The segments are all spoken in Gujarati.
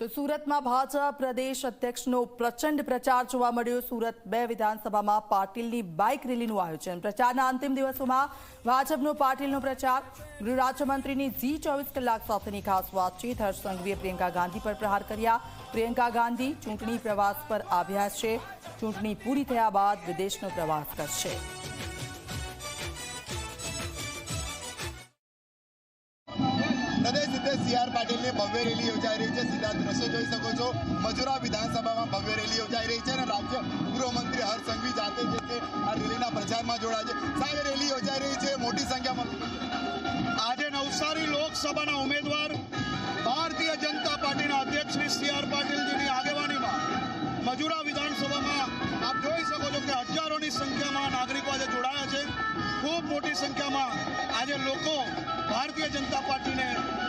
તો સુરતમાં ભાજપ પ્રદેશ અધ્યક્ષનો પ્રચંડ પ્રચાર જોવા મળ્યો. સુરત બે વિધાનસભામાં પાટીલની બાઇક રેલીનું આયોજન. પ્રચારના અંતિમ દિવસોમાં ભાજપનો પાટીલનો પ્રચાર. ગૃહ રાજ્યમંત્રીની ઝી ચોવીસ કલાક સાથેની ખાસ વાતચીત. હર્ષ સંઘવીએ પ્રિયંકા ગાંધી પર પ્રહાર કર્યા. પ્રિયંકા ગાંધી ચૂંટણી પ્રવાસ પર આવ્યા છે. ચૂંટણી પૂરી થયા બાદ વિદેશનો પ્રવાસ કરશે. પ્રદેશ સીઆર પાટીલની ભવ્ય રેલી યોજાઈ રહી છે. સીધા દ્રશ્ય જોઈ શકો છો. મજુરા વિધાનસભામાં ભવ્ય રેલી યોજાઈ રહી છે અને રાજ્ય ગૃહમંત્રી હર્ષ સંઘવી જાતે જે છે આ રેલીના પ્રચારમાં જોડાય છે. સાહેબ રેલી યોજાઈ રહી છે. મોટી સંખ્યામાં આજે નવસારી લોકસભાના ઉમેદવાર ભારતીય જનતા પાર્ટીના અધ્યક્ષ શ્રી સી આર પાટીલજીની આગેવાનીમાં મજુરા વિધાનસભામાં આપ જોઈ શકો છો કે હજારોની સંખ્યામાં નાગરિકો આજે જોડાયા છે. ખૂબ મોટી સંખ્યામાં આજે લોકો ભારતીય જનતા પાર્ટીને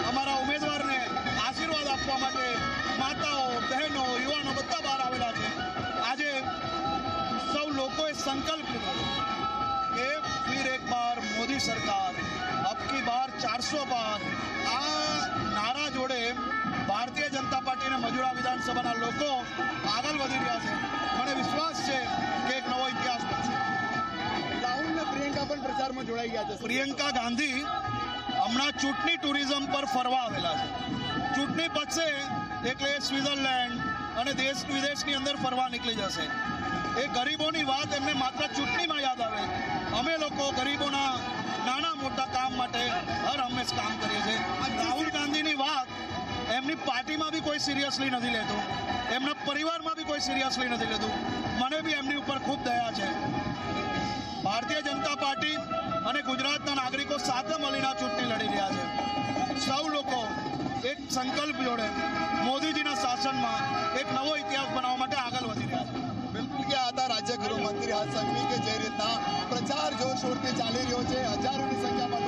અમારા ઉમેદવારને આશીર્વાદ આપવા માટે માતાઓ બહેનો યુવાનો બધા બહાર આવેલા છે. આજે સૌ લોકોએ સંકલ્પ લીધો કે ફિર એક બાર મોદી સરકાર અબકી બાર ચારસો બાર. આ નારા જોડે ભારતીય જનતા પાર્ટીને મજુરા વિધાનસભાના લોકો આગળ વધી રહ્યા છે. મને વિશ્વાસ છે કે એક નવો ઇતિહાસ બનશે. રાહુલ ને પ્રિયંકા પણ પ્રચારમાં જોડાઈ ગયા છે. પ્રિયંકા ગાંધી હમણાં ચૂંટણી ટુરિઝમ પર ફરવા આવેલા છે. ચૂંટણી પતશે એટલે સ્વિટરલેન્ડ અને દેશ વિદેશની અંદર ફરવા નીકળી જશે. એ ગરીબોની વાત એમને માત્ર ચૂંટણીમાં યાદ આવે. અમે લોકો ગરીબોના નાના મોટા કામ માટે હર હંમેશ કામ કરીએ છીએ. રાહુલ ગાંધીની વાત એમની પાર્ટીમાં બી કોઈ સિરિયસલી નથી લેતું. એમના પરિવારમાં બી કોઈ સિરિયસલી નથી લેતું. મને બી એમની ઉપર ખૂબ દયા છે. ભારતીય જનતા પાર્ટી અને ગુજરાતના નાગરિકો સાથે મળીને આ ચૂંટણી લડી રહ્યા છે સૌ લોકો એક સંકલ્પ જોડે મોદીજીના શાસનમાં એક નવો ઇતિહાસ બનાવવા માટે આગળ વધી રહ્યા છે. બિલકુલ કે હતા રાજ્ય ગૃહમંત્રી હર્ષ સંઘવી કે જે રીતના પ્રચાર જોરશોરથી ચાલી રહ્યો છે, હજારોની સંખ્યામાં